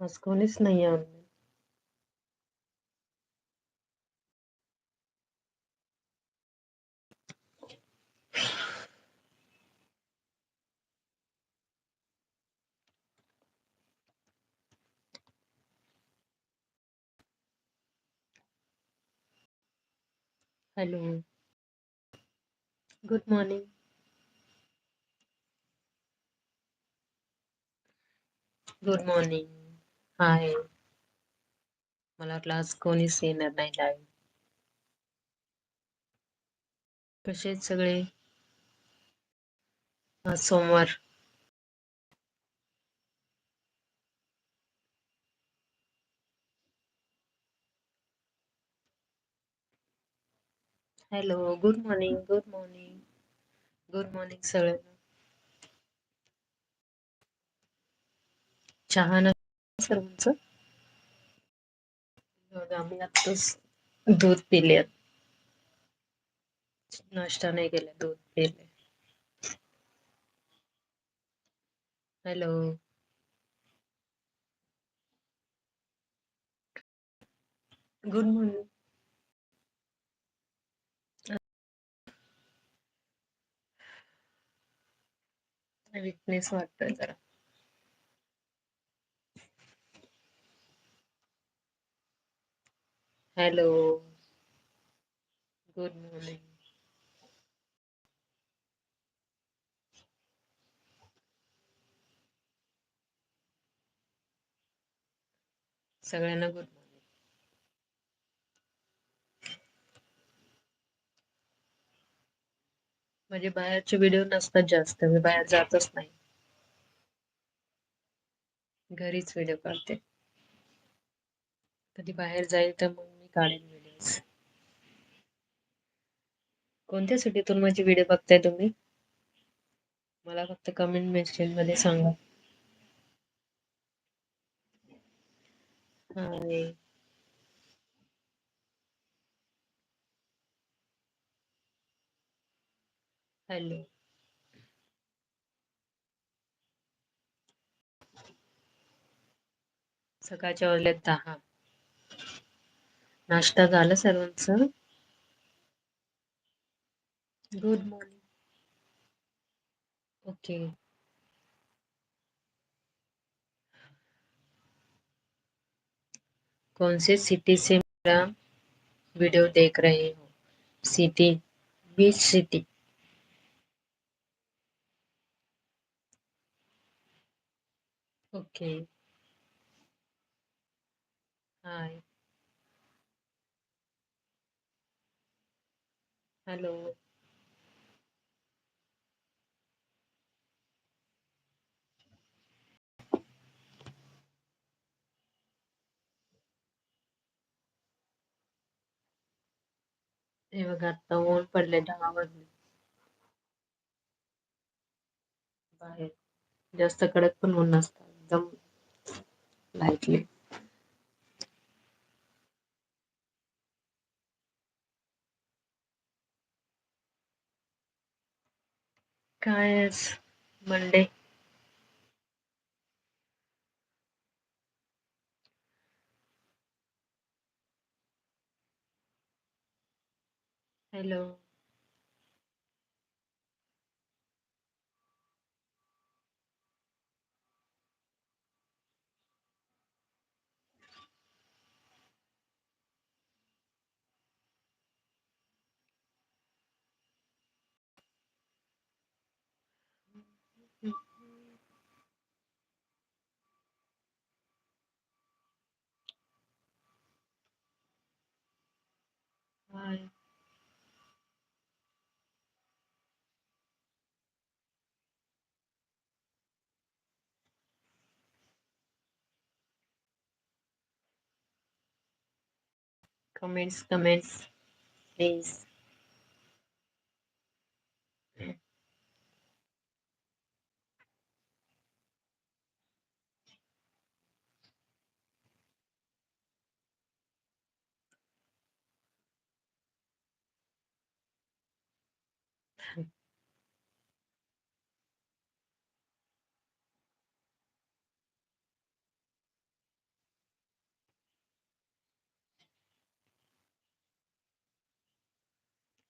आज कोणीच नाही आहे hello good morning good morning hi मला वाटलं आज कोणीच येणार नाही लाईव्ह कसे सगळे? आज सोमवार. Hello good morning good morning good morning सगळ्यांना. चहा ना सर्वांचं? आम्ही आत्ताच दूध पिले. नाश्ता नाही केला दूध पिले. हॅलो. Good morning. विकनेस वाटतोय जरा. हॅलो गुड मॉर्निंग सगळ्यांना गुड मॉर्निंग म्हणजे बाहेरचे व्हिडिओ नसतात जास्त मी बाहेर जातच नाही. घरीच व्हिडिओ काढते. कधी बाहेर जाईल तर मग काढेन व्हिडिओ कोणत्या सिटीतून माझी व्हिडिओ बघताय तुम्ही? मला फक्त कमेंट मेसेजमध्ये सांगा. आणि हॅलो. सकाळच्या वाजल्यात दहा. नाश्ता झाला सर्वांचं. Good morning okay. कौन से सिटी से मेरा वीडियो देख रहे हो? City beach city okay. Hi hello. हे बघा आता ऊन पडले दहा वाजले. बाहेर. जास्त कडक पण ऊन नसतं एकदम लाईटली काय Monday hello comments, comments, please.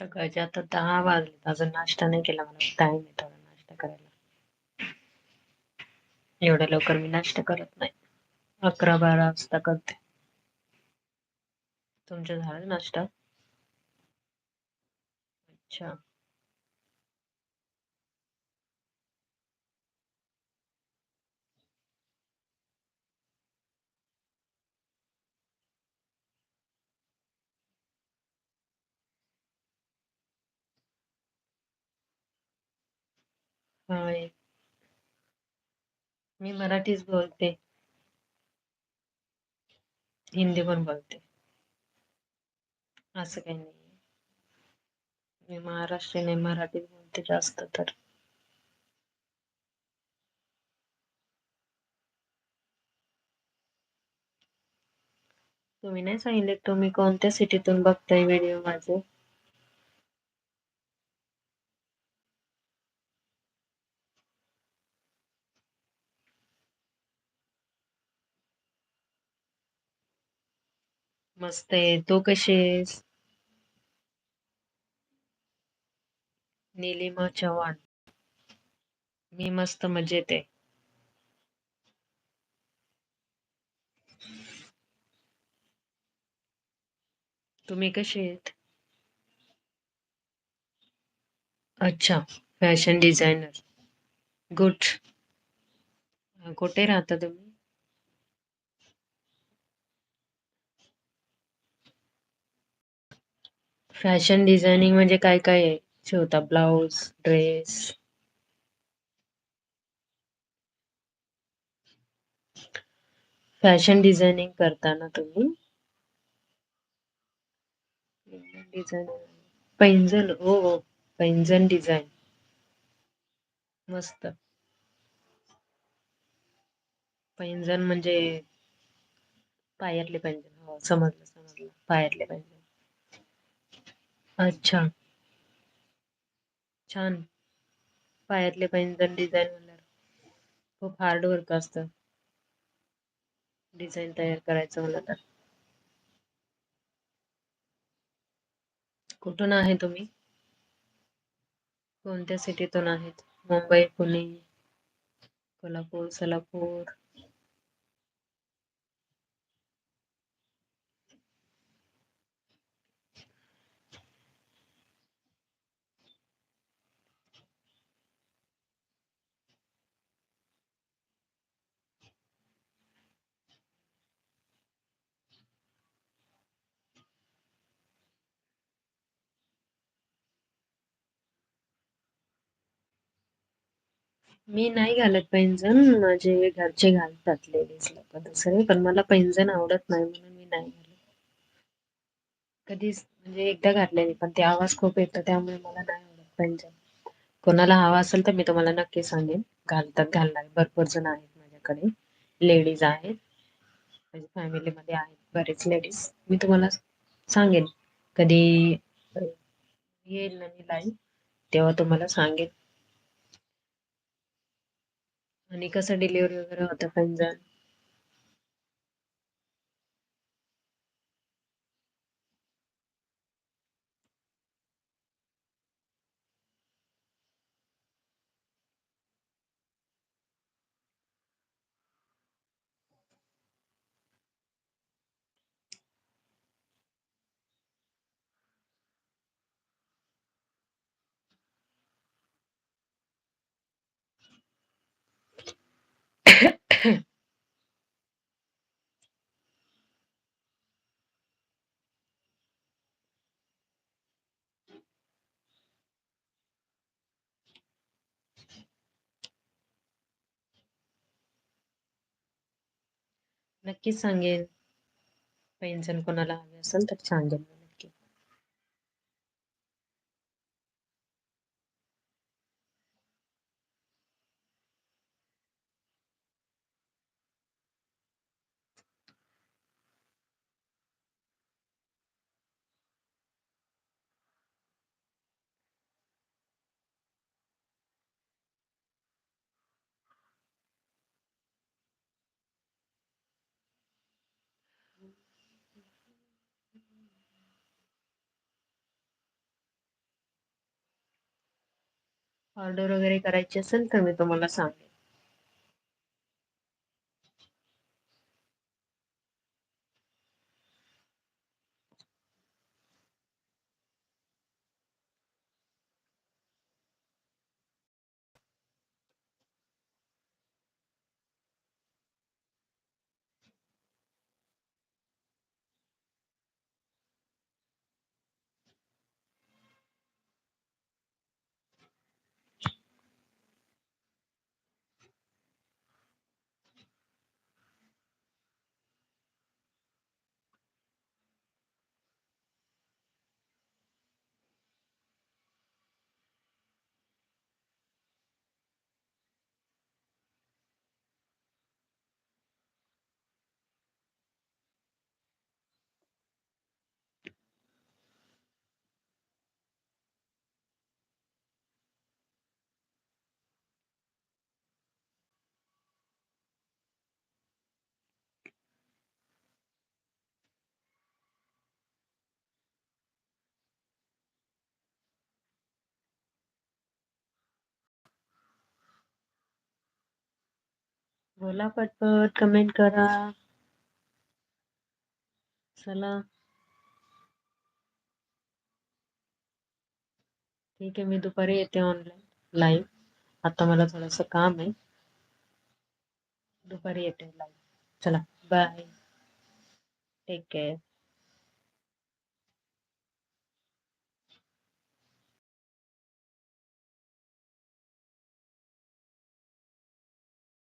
सकाळचे आता दहा वाजले अजून नाश्ता नाही केला मला टाइम आहे थोडा नाश्ता करायला. एवढ्या लवकर मी नाश्ता करत नाही. अकरा बारा वाजता करते. तुमच्या झालं नाश्ता? अच्छा. होय. मी मराठीच बोलते. हिंदी पण बोलते. असं काही नाही. मी महाराष्ट्रीयन आहे मराठीच बोलते जास्त तर. तुम्ही नाही सांगितले तुम्ही कोणत्या सिटीतून बघताय व्हिडिओ माझे? मस्त आहे. तू कशी आहेस? निलिमा चव्हाण मी मस्त मजेत आहे. तुम्ही कसे आहेत? अच्छा फॅशन डिझायनर गुड कुठे राहता तुम्ही? फॅशन डिझायनिंग म्हणजे काय काय आहे? शिवता ब्लाऊज ड्रेस. फॅशन डिझायनिंग करताना तुम्ही? डिझाईन पैंजण हो हो पैंजण डिझाईन. मस्त. पैंजण म्हणजे पायातले पैंजण हो समजलं समजलं. पायातले पैंजण. अच्छा. छान. पायातले पैंजण डिझाईन म्हणल्यावर खूप हार्ड वर्क असतं. डिझाईन तयार करायचं म्हणलं तर. कुठून आहे तुम्ही? कोणत्या सिटीतून आहेत? मुंबई पुणे कोल्हापूर सोलापूर? मी नाही घालत पैंजण. माझे घरचे घालतात लेडीज लोक दुसरे पण मला पैंजण आवडत नाही म्हणून मी नाही घालत. कधीच म्हणजे एकदा घातलेली पण ते आवाज खूप येतो त्यामुळे मला नाही आवडत पैंजण. कोणाला हवा असेल तर मी तुम्हाला नक्की सांगेन. घालतात घालणार भरपूर जण आहेत माझ्याकडे. लेडीज आहेत. माझ्या फॅमिलीमध्ये आहेत बरेच लेडीज मी तुम्हाला सांगेन. कधी येईल ना मी लाईव्ह तेव्हा तुम्हाला सांगेन. आणि कसं डिलिव्हरी वगैरे होतं पण जर नक्कीच सांगेन. पैंजण कोणाला हवे ऑर्डर वगैरे करायची असेल तर मी तुम्हाला सांगते बोला, पटपट कमेंट करा. चला. ठीक है मी दुपारी येते ऑनलाईन लाईव्ह. आता मला थोडंसं काम आहे. दुपारी येते लाईव्ह. चला बाय. Take care.